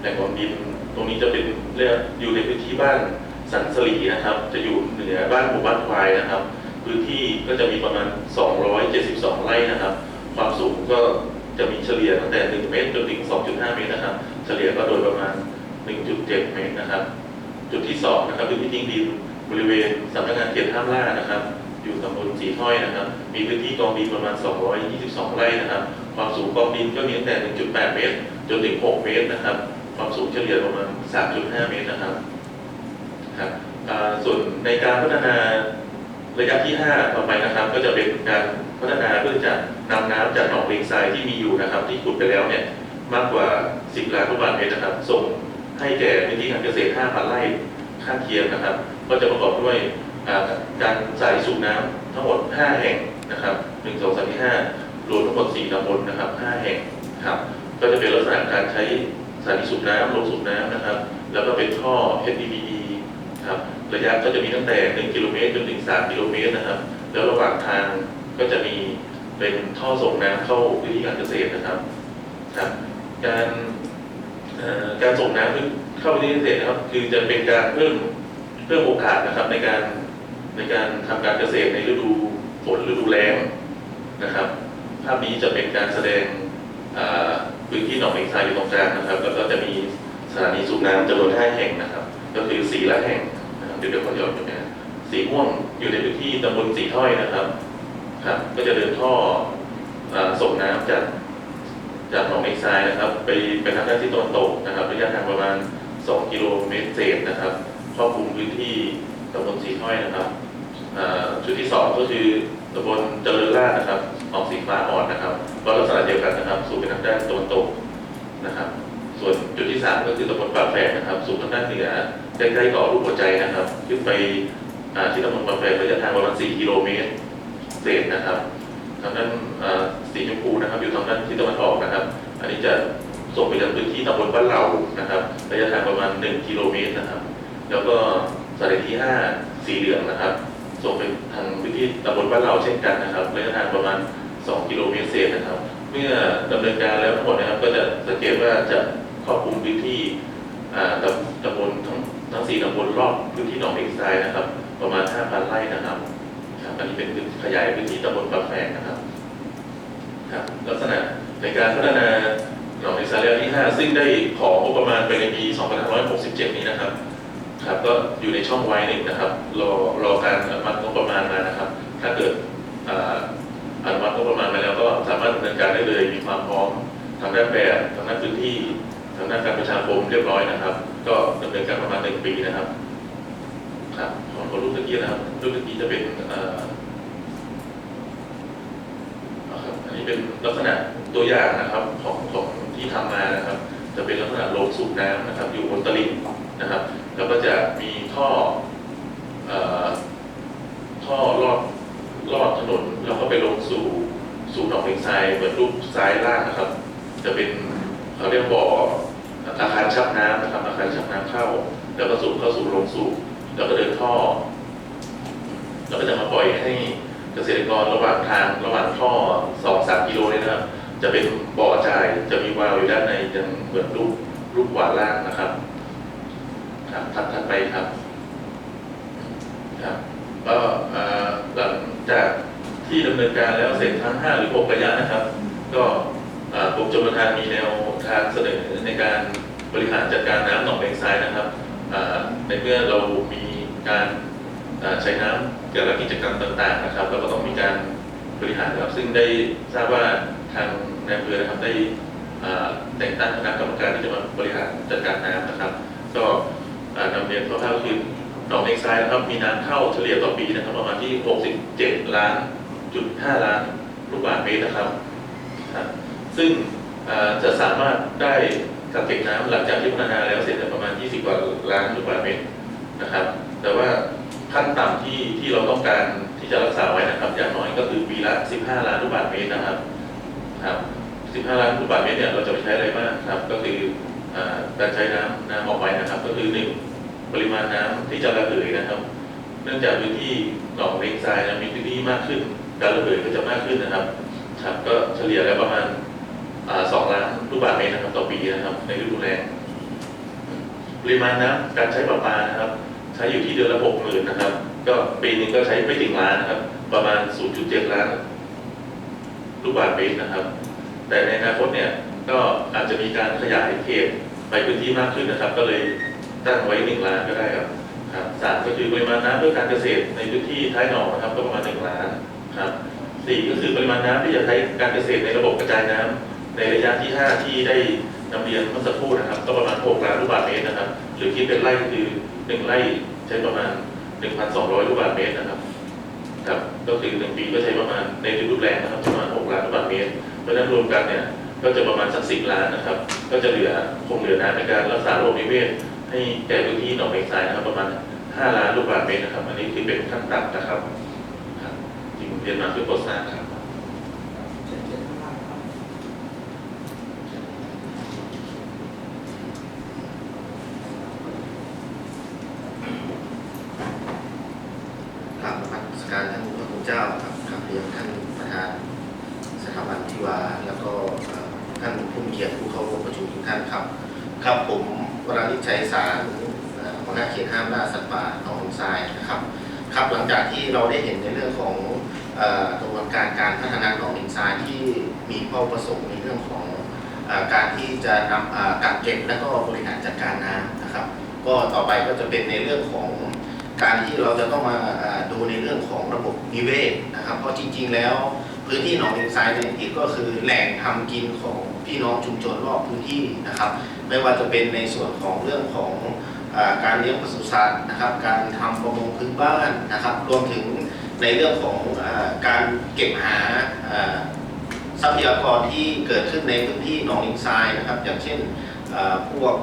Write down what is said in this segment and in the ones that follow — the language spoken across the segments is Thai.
แหล่งของดิน ตรงนี้จะเป็นเรียกอยู่ในพื้นที่บ้านสันสลีนะครับ จะอยู่เหนือบ้านหมู่บ้านควายนะครับ พื้นที่ก็จะมีประมาณ 272 ไร่นะครับ ความสูงก็จะมีเฉลี่ยตั้งแต่ 1 เมตรจนถึง 2.5 เมตรนะครับ เฉลี่ยก็โดยประมาณ 1.7 เมตรนะครับ จุดที่สองนะครับคือพื้นที่ดินบริเวณสำนักงานเขตห้ามล่านะครับ อยู่ตำบลสีถ้อยนะครับ มีพื้นที่กองดินประมาณ 222 ไร่นะครับ ความสูงกองดินก็มีตั้งแต่ 1.8 เมตร จนถึง 6 เมตรนะครับ ความสูงเฉลี่ยประมาณ 3.5 เมตรนะครับครับส่วนในการพัฒนาระยะที่ 5 ต่อไปนะครับ ก็จะเป็นการพัฒนาเพื่อจะนำน้ำจากหนองเลงทรายที่มีอยู่นะครับ ที่ขุดไปแล้วเนี่ยมากกว่า 10 ล้านลูกบาศก์เมตรนะครับ ส่งให้แก่พื้นที่การเกษตร5,000ไร่ข้างเคียงนะครับ ก็จะประกอบด้วยการสายสูบน้ำทั้งหมด 5 แห่งนะครับ 1 2 3 4 5รวมทั้งหมด 4ตำบลนะครับ 5 แห่งครับ ก็จะเป็นลักษณะการใช้ สถานีสูบน้ำลงสูบน้ำนะครับ แล้วก็เป็นท่อ HDPE ครับระยะก็จะมีตั้งแต่ 1 กิโลเมตรจนถึง 3 กิโลเมตรนะครับ แล้วระหว่างทางก็จะมีเป็นท่อส่งน้ำเข้าพื้นที่การเกษตรนะครับครับการการส่งน้ำเข้าพื้นที่การเกษตรนะครับ คือจะเป็นการเพิ่มเพิ่มโอกาสนะครับในการในการทำการเกษตรในฤดูฝนฤดูแล้งนะครับ ภาพนี้จะเป็นการแสดงอ่า พื้นที่หนองเมงทรายอยู่ตรงกลางนะครับ แล้วก็จะมีสถานีสูบน้ำจำนวน5แห่งนะครับ ก็คือสีละแห่งนะครับเดี๋ยวเดี๋ยวขอย้อนไปนะสีม่วงอยู่ในพื้นที่ตำบลสีถ้อยนะครับ ครับ ก็จะเดินท่อส่งน้ำจากจากหนองเมงทรายนะครับ ไปไปทางด้านที่ตะวันตกนะครับระยะทางประมาณ 2 กิโลเมตรเศษนะครับครอบคลุมพื้นที่ตำบลสีถ้อยนะครับจุดที่สองก็คือตำบลเจริญราษนะครับออกสีฟ้าอ่อนนะครับ ก็ลักษณะเดียวกันนะครับ สู่ไปทางด้านตะวันตกนะครับ ส่วนจุดที่สามก็คือตำบลปากแฝกนะครับ สู่ทางด้านเหนือใกล้ๆกับรูปหัวใจนะครับ ขึ้นไปที่ตำบลปากแฝกระยะทางประมาณ4กิโลเมตรเศษนะครับทางด้านสีชมพูนะครับ อยู่ทางด้านที่ตะวันออกนะครับ อันนี้จะส่งไปยังพื้นที่ตำบลบ้านเหล่านะครับระยะทางประมาณ 1 กิโลเมตรนะครับ แล้วก็สายที่ 5 สีเหลืองนะครับ ส่งไปทางพื้นที่ตำบลบ้านเหล่าเช่นกันนะครับระยะทางประมาณ 2 กิโลเมตรเศษนะครับ เมื่อดำเนินการแล้วทั้งหมดนะครับ ก็จะสังเกตว่าจะครอบคลุมพื้นที่ตำตำบลทั้งทั้งสี่ตำบลรอบพื้นที่หนองเอกทรายนะครับ ประมาณ 5,000 ไร่นะครับครับอันนี้เป็นพื้นขยายพื้นที่ตำบลปากแฝกนะครับครับ ลักษณะในการพัฒนาหนองในสายระยะที่ 5 ซึ่งได้ของงบประมาณไปในปี 2567 นี้นะครับครับก็อยู่ในช่องไว้หนึ่งนะครับ รอรอการอนุมัติงบประมาณมานะครับ ถ้าเกิด อนุมัติงบประมาณมาแล้วก็สามารถดำเนินการได้เลยมีความพร้อมทางด้านแบบทางด้านพื้นที่ทางด้านการประชาคมเรียบร้อยนะครับ ก็ดำเนินการประมาณหนึ่งปีนะครับครับของรูปตะกี้นะครับรูปตะกี้จะเป็นเอ่อครับอันนี้เป็นลักษณะตัวอย่างนะครับของของที่ทำมานะครับ จะเป็นลักษณะโรงสูบน้ำนะครับ อยู่บนตลิ่งนะครับ แล้วก็จะมีท่อเอ่อท่อลอด ลอดถนนแล้วก็ไปลงสู่สู่หนองเลงทรายเหมือนรูปซ้ายล่างนะครับ จะเป็นเขาเรียกบ่ออาคารชักน้ำนะครับอาคารชักน้ำเข้า แล้วก็สูบเข้าสู่โรงสูบแล้วก็เดินท่อ แล้วก็จะมาปล่อยให้เกษตรกรระหว่างทางระหว่างท่อสองสามกิโลเนี่ยนะครับ จะเป็นบ่อจ่ายจะมีวาล์วอยู่ด้านในจะเหมือนรูปรูปหวานล่างนะครับ ครับถัดไปครับ ก็เอ่อหลังจาก ที่ดำเนินการแล้วเสร็จทั้ง 5 หรือ 6 ระยะนะครับ ก็กรมชลประทานมีแนวทางเสนอในการบริหารจัดการน้ำหนองเลงทรายนะครับในเมื่อเรามีการใช้น้ำเกี่ยวกับกิจกรรมต่าง ๆ นะครับเราก็ต้องมีการบริหารนะครับซึ่งได้ทราบว่าทางนอำเภอนะครับได้แต่งตั้งคณะกรรมการที่จะมาบริหารจัดการน้ำนะครับ ก็นำเรียนคร่าวๆก็คือหนองเลงทรายนะครับมีน้ำเข้าเฉลี่ยต่อปีนะครับประมาณที่ 67 ล้าน จุด5ล้านลูกบาศก์เมตรนะครับครับ ซึ่งจะสามารถได้กักเก็บน้ำหลังจากที่พัฒนาแล้วเสร็จประมาณ 20 กว่าล้านลูกบาศก์เมตรนะครับ แต่ว่าขั้นต่ำที่ที่เราต้องการที่จะรักษาไว้นะครับ อย่างน้อยก็คือปีละ 15 ล้านลูกบาศก์เมตรนะครับครับ 15 ล้านลูกบาศก์เมตรเนี่ยเราจะไปใช้อะไรบ้างครับ ก็คือการใช้น้ำน้ำออกไปนะครับ ก็คือหนึ่งปริมาณน้ำที่จะระเหยนะครับ เนื่องจากพื้นที่หนองเลงทรายนะมีพื้นที่มากขึ้น การระเหยก็จะมากขึ้นนะครับครับก็เฉลี่ยแล้วประมาณสองล้านลูกบาศก์เมตรนะครับต่อปีนะครับ ในฤดูแล้งปริมาณน้ำการใช้ประปานะครับ ใช้อยู่ที่เดือนละหกหมื่นนะครับ ก็ปีนึงก็ใช้ไม่ถึงล้านนะครับ ประมาณ 0.7 ล้านลูกบาศก์เมตรนะครับ แต่ในอนาคตเนี่ยก็อาจจะมีการขยายเขตไปพื้นที่มากขึ้นนะครับ ก็เลยตั้งไว้หนึ่งล้านก็ได้ครับครับสามก็คือปริมาณน้ำเพื่อการเกษตรในพื้นที่ท้ายหนองนะครับ ก็ประมาณหนึ่งล้าน ครับสี่ก็คือปริมาณน้ำที่จะใช้การเกษตรในระบบกระจายน้ำในระยะที่ห้าที่ได้นำเรียนเมื่อสักครู่นะครับ ก็ประมาณหกล้านลูกบาศก์เมตรนะครับ หรือคิดเป็นไร่ก็คือหนึ่งไร่ใช้ประมาณหนึ่งพันสองร้อยลูกบาศก์เมตรนะครับครับก็คือหนึ่งปีก็ใช้ประมาณในฤดูแล้งนะครับประมาณหกล้านลูกบาศก์เมตรเพราะนั้นรวมกันเนี่ยก็จะประมาณสักสิบล้านนะครับ ก็จะเหลือคงเหลือน้ำในการรักษาระบบนิเวศให้แก่พื้นที่หนองเมฆทรายนะครับ ประมาณห้าล้านลูกบาศก์เมตรนะครับ อันนี้คือเป็นขั้นต่ำนะครับ จริงเรียนมาเพื่อโปรดทราบครับ เชิญเชิญข้างล่างครับ กราบนมัสการท่านพระคุณเจ้าครับกราบเรียนท่านประธานสถาบันทิวาแล้วก็เอ่อท่านผู้มีเกียรติผู้เข้าร่วมประชุมทุกท่านครับ ครับผมวรานิจชัยสารเอ่อหัวหน้าเขตห้ามล่าสัตว์ป่าหนองหงทรายนะครับ ครับหลังจากที่เราได้เห็นในเรื่องของเอ่อกระบวนการการพัฒนาหนองหินทรายที่มีเป้าประสงค์ในเรื่องของเออการ ที่จะนำกักเก็บและก็บริหารจัดการน้ำนะครับ ก็ต่อไปก็จะเป็นในเรื่องของการที่เราจะต้องมาดูในเรื่องของระบบนิเวศนะครับ เพราะจริง ๆ แล้วพื้นที่หนองเลงทรายในที่ก็คือแหล่งทำกินของพี่น้องชุมชนรอบพื้นที่นะครับ ไม่ว่าจะเป็นในส่วนของเรื่องของอการเลี้ยงปศุสัตว์นะครับ การทำประมงพื้นบ้านนะครับ รวมถึงในเรื่องของอการเก็บหา ทรัพยากรที่เกิดขึ้นในพื้นที่หนองเลงทรายนะครับ อย่างเช่นพวก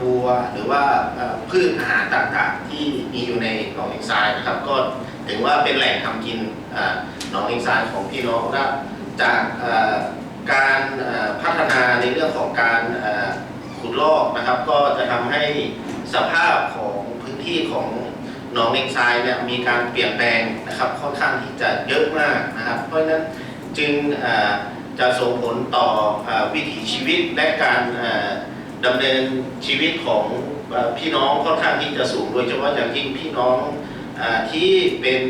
บัวหรือว่าพืชอาหารต่างๆ ที่มีอยู่ในหนองเลงทรายนะครับ ก็ถือว่าเป็นแหล่งทำกินหนองเลงทรายของพี่น้องและจากการพัฒนาในเรื่องของการขุดลอกนะครับ ก็จะทำให้สภาพของพื้นที่ของหนองเลงทรายเนี่ยมีการเปลี่ยนแปลงนะครับค่อนข้างที่จะเยอะมากนะครับ เพราะฉะนั้น จึงจะส่งผลต่อวิถีชีวิตและการดำเนินชีวิตของพี่น้องค่อนข้างที่จะสูง โดยเฉพาะอย่างยิ่งพี่น้องอที่เป็น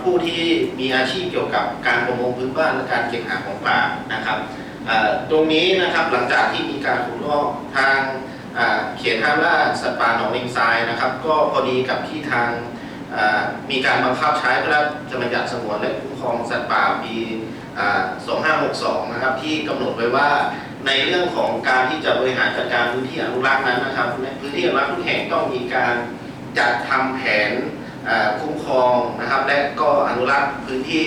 ผู้ที่มีอาชีพเกี่ยวกับการประมงพื้นบ้านและการเก็บหาของป่านะครับตรงนี้นะครับหลังจากที่มีการขุดลอกทางอ่าเขตห้ามล่าสัตว์ป่าหนองเลงทรายนะครับ ก็พอดีกับที่ทาง มีการบังคับใช้พระราชบัญญัติสงวนและคุ้มครองสัตว์ป่าปี 2562 นะครับ ที่กำหนดไว้ว่าในเรื่องของการที่จะบริหารจัดการพื้นที่อนุรักษ์นั้นนะครับในพื้นที่อนุรักษ์ทุกแห่งต้องมีการจัดทำแผนคุ้มครองนะครับ และก็อนุรักษ์พื้นที่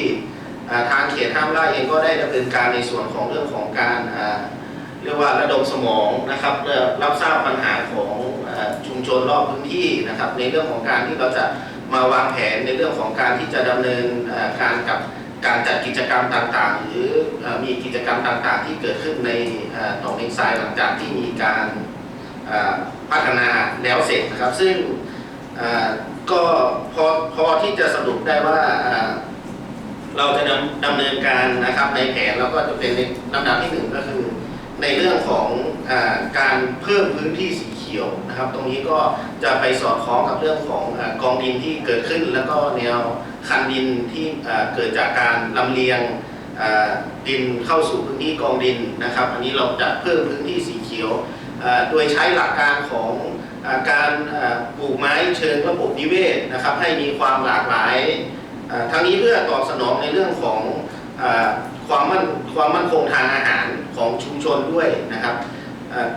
ทางเขตห้ามล่าเองก็ได้ดำเนินการในส่วนของเรื่องของการเรียกว่าระดมสมองนะครับเพื่อรับทราบปัญหาของอชุมชนรอบพื้นที่นะครับ ในเรื่องของการที่เราจะ มาวางแผนในเรื่องของการที่จะดำเนินการกับการจัดกิจกรรมต่างๆ หรือมีกิจกรรมต่างๆ ที่เกิดขึ้นในเอ่อหนองเลงทรายหลังจากที่มีการพัฒนาแล้วเสร็จนะครับ ซึ่งก็พอพอที่จะสรุปได้ว่าเราจะดำดำเนินการนะครับในแผนแล้วก็จะเป็นในลำดับที่หนึ่งก็คือ ในเรื่องของอการเพิ่มพื้นที่สี ขียวนะครับ ตรงนี้ก็จะไปสอดคล้องกับเรื่องของกองดินที่เกิดขึ้น แล้วก็แนวคันดินที่เกิดจากการลำเลียงดินเข้าสู่พื้นที่กองดินนะครับ อันนี้เราจะเพิ่มพื้นที่สีเขียว โดยใช้หลักการของการปลูกไม้เชิงระบบนิเวศนะครับ ให้มีความหลากหลายอ่าทั้งนี้เพื่อตอบสนองในเรื่องของอความมั่นความมั่นคงทางอาหารของชุมชนด้วยนะครับ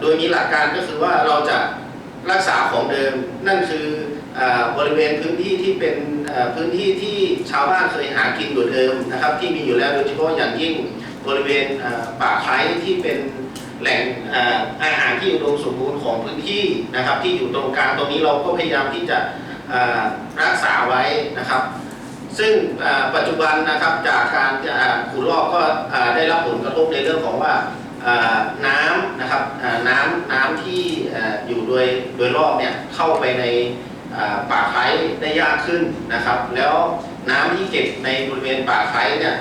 โดยมีหลักการก็คือว่าเราจะรักษาของเดิม นั่นคืออบริเวณพื้นที่ที่เป็นพื้นที่ที่ชาวบ้านเคยหากินอยู่เดิมนะครับ ที่มีอยู่แล้วโดยเฉพาะอย่างยิ่งบริเวณป่าไคร้ที่เป็นแหล่งออาหารที่อุดมสมบูรณ์ของพื้นที่นะครับ ที่อยู่ตรงกลางตรงนี้เราก็พยายามที่จะรักษาไว้นะครับ ซึ่งปัจจุบันนะครับจากการขุดลอกก็ได้รับผลกระทบในเรื่องของว่าอ่า น้ำนะครับอ่าน้ำน้ำที่อยู่โดยโดยรอบเนี่ยเข้าไปในป่าไค้ได้ยากขึ้นนะครับ แล้วน้ำที่เก็บในบริเวณป่าไค้เนี่ย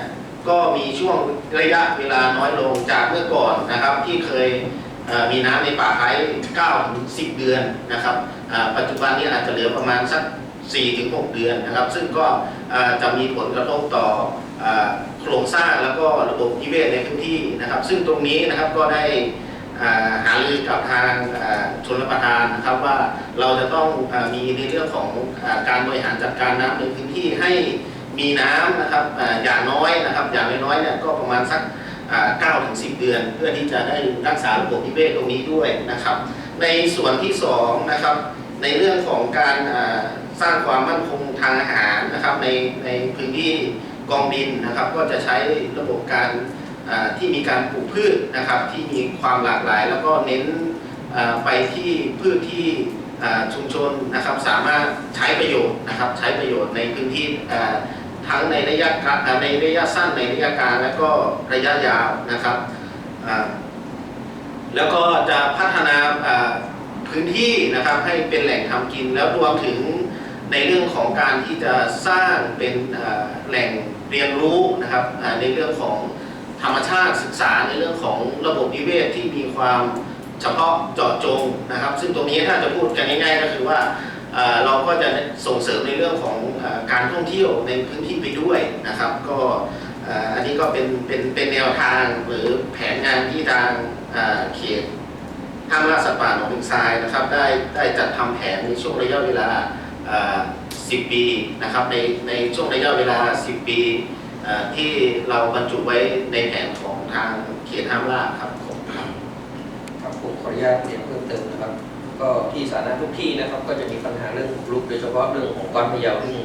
ก็มีช่วงระยะเวลาน้อยลงจากเมื่อก่อนนะครับ ที่เคยมีน้ำในป่าไม้9ถึง10 เดือนนะครับปัจจุบันนี้อาจจะเหลือประมาณสัก4ถึง6เดือนนะครับ ซึ่งก็จะมีผลกระทบต่อโครงสร้างแล้วก็ระบบนิเวศในพื้นที่นะครับ ซึ่งตรงนี้นะครับก็ได้ รือกับทางชนรับประทานนะครับว่าเราจะต้องอมีในเรื่องของอการบริหารจัดการน้ำในพื้นที่ให้มีน้ำนะครับออย่างน้อยนะครับอย่างน้อยเนี่ยก็ประมาณสัก9ถึง10 เดือน เพื่อที่จะได้รักษาระบบนิเวศตรงนี้ด้วยนะครับ ในส่วนที่2นะครับในเรื่องของการสร้างความมั่นคงทางอาหารนะครับในในพื้นที่กองดินนะครับ ก็จะใช้ระบบการ ที่มีการปลูกพืชนะครับที่มีความหลากหลาย แล้วก็เน้นไปที่พืชที่ชุมชนนะครับสามารถใช้ประโยชน์นะครับใช้ประโยชน์ในพื้นที่ทั้งในระยะในระยะสั้นในระยะกลางและก็ระยะยาวนะครับแล้วก็จะพัฒนาพื้นที่นะครับให้เป็นแหล่งทำกินแล้วรวมถึงในเรื่องของการที่จะสร้างเป็นแหล่งเรียนรู้นะครับในเรื่องของ รรมชาติศึกษาในเรื่องของระบบนิเวศที่มีความเฉพาะเจาะจงนะครับ ซึ่งตรงนี้ถ้าจะพูดกันง่ายๆก็คือว่าเราก็จะส่งเสริมในเรื่องของการท่องเที่ยวในพื้นที่ไปด้วยนะครับ ก็อันนี้ก็เป็นเป็นเป็นแนวทางหรือแผนงานที่ทางเขตห้ามล่าสัตว์ป่าหนองพิงทรายนะครับ ได้ได้จัดทำแผนในช่วงระยะเวลา 10 ปีนะครับในในช่วงระยะเวลา 10 ปี ที่เราบรรจุไว้ในแผนของทางเขตห้ามล่าครับผมครับครับผมขออนุญาตเรียนเพิ่มเติมนะครับ ก็ที่สาธารณะทุกที่นะครับ ก็จะมีปัญหาเรื่องบุกโดยเฉพาะเรื่องของความพะเยาซึ่ง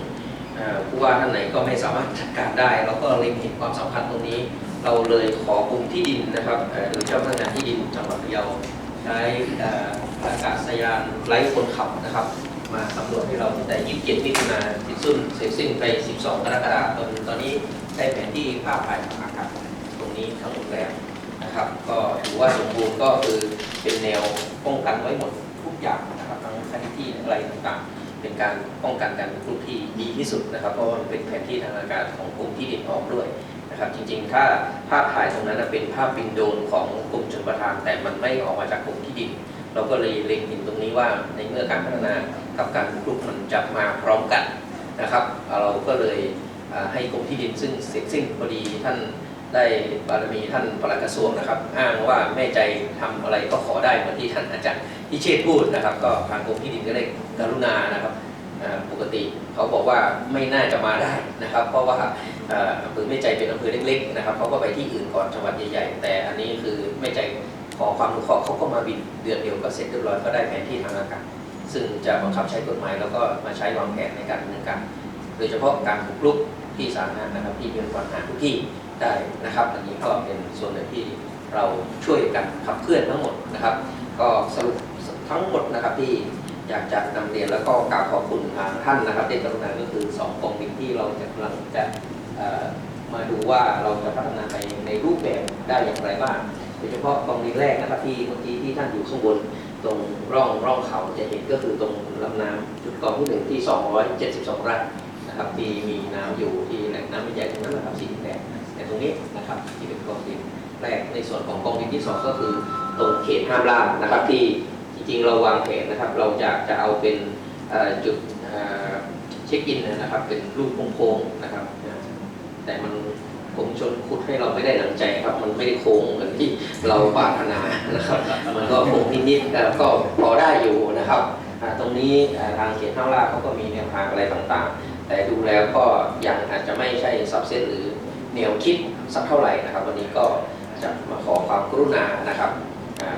เอ่อผู้ว่าท่านไหนก็ไม่สามารถจัดการได้ แล้วก็เล็งเห็นความสำคัญตรงนี้ เราเลยขอกลุ่มที่ดินนะครับหรือเจ้าพนักงานที่ดินจังหวัดพะเยาใช้เอ่ออากาศยานไร้คนขับนะครับ มาสำรวจให้เราตั้งแต่ 27มิถุนายนสิ้นสุดเสร็จสิ้นไป 12 กรกฎาคมตอนนี้ ได้แผนที่ภาพถ่ายทางอากาศตรงนี้ทั้งหมดแล้วนะครับ ก็ถือว่าสมบูรณ์ก็คือเป็นแนวป้องกันไว้หมดทุกอย่างนะครับทั้งแผนที่อะไรต่างๆ เป็นการป้องกันการบุกรุกที่ดีที่สุดนะครับเพราะมันเป็นแผนที่ทางอากาศของกรมที่ดินออกด้วยนะครับ จริงๆ ถ้าภาพถ่ายตรงนั้นเป็นภาพบินโดนของกรมชลประทาน แต่มันไม่ออกมาจากกรมที่ดิน เราก็เลยเล็งเห็นตรงนี้ว่าในเมื่อการพัฒนากับการบุกรุกมันจะมาพร้อมกันนะครับ เราก็เลย ให้กรมที่ดินซึ่งเสร็จสิ้นพอดีท่านได้บารมีท่านปลัดกระทรวงนะครับ อ้างว่าแม่ใจทำอะไรก็ขอได้เหมือนที่ท่านอาจารย์พิเชษพูดนะครับ ก็ทางกรมที่ดินก็ได้กรุณานะครับปกติเขาบอกว่าไม่น่าจะมาได้นะครับ เพราะว่าอ่าอำเภอแม่ใจเป็นอำเภอเล็กๆนะครับเขาก็ไปที่อื่นก่อนจังหวัดใหญ่ๆ แต่อันนี้คือแม่ใจขอความรู้ขอเขาก็มาบินเดือนเดียวก็เสร็จเรียบร้อยก็ได้แผนที่ทางอากาศซึ่งจะบังคับใช้กฎหมายแล้วก็มาใช้วางแผนในการดำเนินการโดยเฉพาะการบุกรุก ที่สาธารณะนะครับ ที่เป็นปัญหาทุกที่ได้นะครับ อันนี้ก็เป็นส่วนหนึ่งที่เราช่วยกันขับเคลื่อนทั้งหมดนะครับ ก็สรุปทั้งหมดนะครับที่อยากจะนำเรียนแล้วก็กราบขอบคุณทางท่านนะครับที่กรุณาก็คือสองกองบินที่เราจะกำลังจะมาดูว่าเราจะพัฒนาไปในรูปแบบได้อย่างไรบ้างโดยเฉพาะกองบินแรกนะครับที่เมื่อกี้ที่ท่านอยู่ข้างบนตรงร่องร่องเขาจะเห็นก็คือตรงลำน้ำจุดกองที่หนึ่งที่ 272ไร่ นะครับที่มีน้ำอยู่ที่แหล่งน้ำใหญ่ๆตรงนั้นนะครับสีแดงในตรงนี้นะครับที่เป็นกองดินแรกในส่วนของกองดินที่สองก็คือตรงเขตห้ามล่านะครับที่จริงๆเราวางแผนนะครับ เราจะจะเอาเป็นจุดเช็คอินนะครับเป็นรูปโค้งๆนะครับ แต่มันกรมชนขุดให้เราไม่ได้หนังใจครับ มันไม่ได้โค้งเหมือนที่เราปรารถนานะครับ มันก็โค้งนิดๆแต่ก็พอได้อยู่นะครับ ตรงนี้ทางเขตห้ามล่าเขาก็มีแนวทางอะไรต่างๆ แต่ดูแล้วก็ยังอาจจะไม่ใช่ซับเซตหรือแนวคิดสักเท่าไหร่นะครับ วันนี้ก็จะมาขอความกรุณานะครับ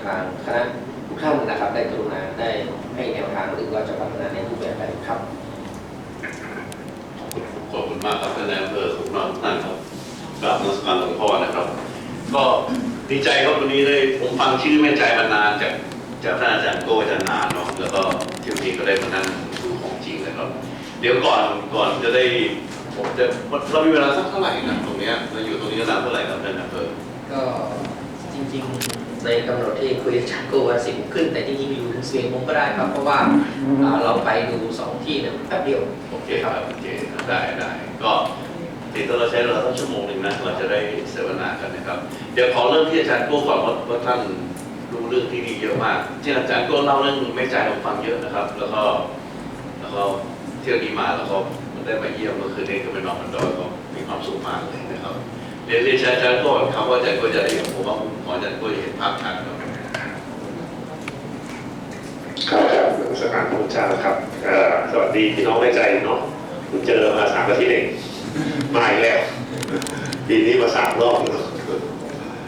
ทางคณะทุกท่านนะครับ ได้กรุณาได้ให้แนวทางหรือว่าจะพัฒนาในรูปแบบใดครับขอบคุณมากครับท่านนายอำเภอทุกน้องท่านครับกราบนมัสการหลวงพ่อนะครับ ก็ดีใจครับวันนี้ได้ผมฟังชื่อแม่ใจมานานจากจากท่านอาจารย์โก้อาจารย์นานเนาะแล้วก็ที่วันนี้ก็ได้มานั่งจริงเลยครับ เดี๋ยวก่อนก่อนจะได้ผมจะเรามีเวลาสักเท่าไหร่นะตรงเนี้ยเราอยู่ตรงนี้นานเท่าไหร่ครับท่านอำเภอก็จริงๆในกำหนดที่คุยกับชักโกว่าสิบขึ้น แต่จริงๆอยู่ถึงสิบเอ็ดโมงก็ได้ครับ เพราะว่าอ่าเราไปดูสองที่เนี่ยแป๊บเดียวโอเคครับโอเคได้ได้ก็ติดตัวเราใช้เวลาสักชั่วโมงหนึ่งนะเราจะได้เสวนากันนะครับ เดี๋ยวขอเริ่มที่อาจารย์โก้ก่อนว่าว่าท่านรู้เรื่องรื่องที่นี่เยอะมากที่อาจารย์ก็เล่าเรื่องแม่ใจให้ผมฟังเยอะนะครับ แล้วก็แล้วก็ เที่ยวนี้มาแล้วก็มันได้มาเยี่ยมเมื่อคืนนี้ก็ไปนอนบนดอยก็มีความสุขมากเลยนะครับเรียนเรียนอาจารย์ก็คำว่าอาจารย์ก็จะได้เห็นผมว่าผมขออาจารย์ก็จะเห็นภาพชัดครับครับครับสถานพุทธเจ้าครับเอ่อสวัสดีพี่น้องในใจเนาะผมเจอมาสามอาทิตย์เองมาอีกแล้วปีนี้มาสามรอบ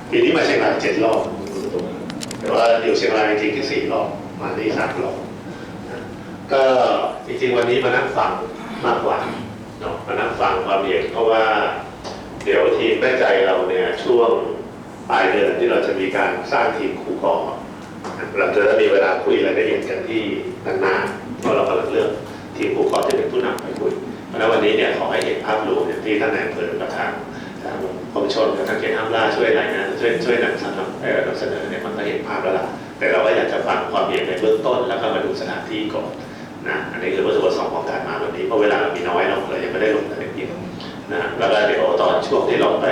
ปีนี้มาเชียงรายเจ็ดรอบแต่ว่าอยู่เชียงรายจริงแค่สี่รอบมาที่สามรอบก็ จริงๆวันนี้มานั่งฟังมากกว่าเนาะมานั่งฟังความเห็นเพราะว่าเดี๋ยวทีมแม่ใจเราเนี่ยช่วงปลายเดือนที่เราจะมีการสร้างทีมครูกอเราจะได้มีเวลาคุยรายละเอียดกันที่นานๆเพราะเรากำลังเลือกทีมผู้ขอจะเป็นผู้นำไปคุยเพราะนั้นวันนี้เนี่ยขอให้เห็นภาพรวมเนี่ยที่ท่านนายอำเภอกับทางทางกรมชนกับทางเขตห้ามล่าช่วยรายงานช่วยช่วยนำเสนอเอ่อนำเสนอเนี่ยมันก็เห็นภาพแล้วล่ะแต่เราก็อยากจะฟังความเห็นในเบื้องต้น แล้วก็มาดูสถานที่ก่อน นะอันนี้คือวัตถุประสงค์ของการมาวันนี้เพราะเวลาเรามีน้อยเราเลยยังไม่ได้ลงรายละเอียดนะแล้วก็เดี๋ยวตอนช่วงที่เราไป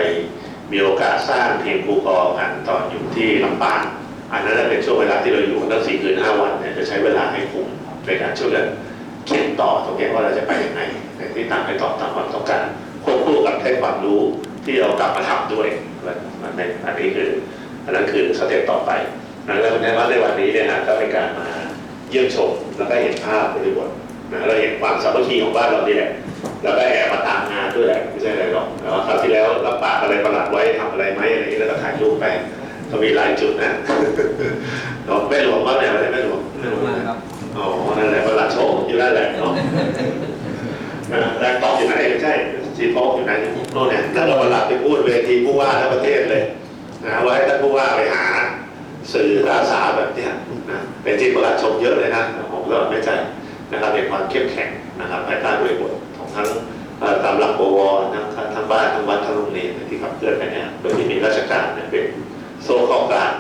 มีโอกาสสร้างทีมครูกอกันตอนอยู่ที่ลำปางอันนั้นเป็นช่วงเวลาที่เราอยู่กันตั้งสี่คืนห้าวันเนี่ยจะใช้เวลาให้คุ้มในการช่วยกันเขียนต่อตรงนี้ว่าเราจะไปยังไงในที่ตามให้ตอบตามความต้องการควบคู่กับให้ความรู้ที่เรากลับมาทำด้วยในอันนี้คืออันนั้นคือสเต็ปต่อไปแล้วในวันในวันนี้เนี่ยนะก็เป็นการมา เยี่ยมชม แล้วก็เห็นภาพบริบทนะเราเห็นความสามัคคีของบ้านเรานี่แหละแล้วก็แอบมาตามงานด้วยแหละไม่ใช่อะไรหรอกแต่ว่าคราวที่แล้วรับปากอะไรประหลาดไว้ทำอะไรไหมอะไรอย่างนี้แล้วก็ถ่ายรูปไปก็มีหลายจุดนะเนาะแม่หลวงบ้านไหนวะเนี่ยแม่หลวงแม่หลวงมาครับอ๋อนั่นแหละประหลัดโชคอยู่นั่นแหละเนาะอ่าแรงตอบอยู่ไหนไม่ใช่ซีโป๊กอยู่ไหนโน่นเนี่ยถ้าเราประหลัดไปพูดเวทีผู้ว่าทั้งประเทศเลยนะว่าให้ท่านผู้ว่าไปหา สื่ออาสาแบบเนี้ยนะเป็นที่ประหลัดชมเยอะเลยนะผมก็ไม่ใจนะครับเป็นความเข้มแข็งนะครับภายใต้บริบทของทั้งตามหลักบวรนะครับทั้งบ้านทั้งวัดทั้งโรงเรียนที่ขับเคลื่อนไปเนี่ยโดยที่มีราชการเนี่ยเป็นโซ่ของกลาง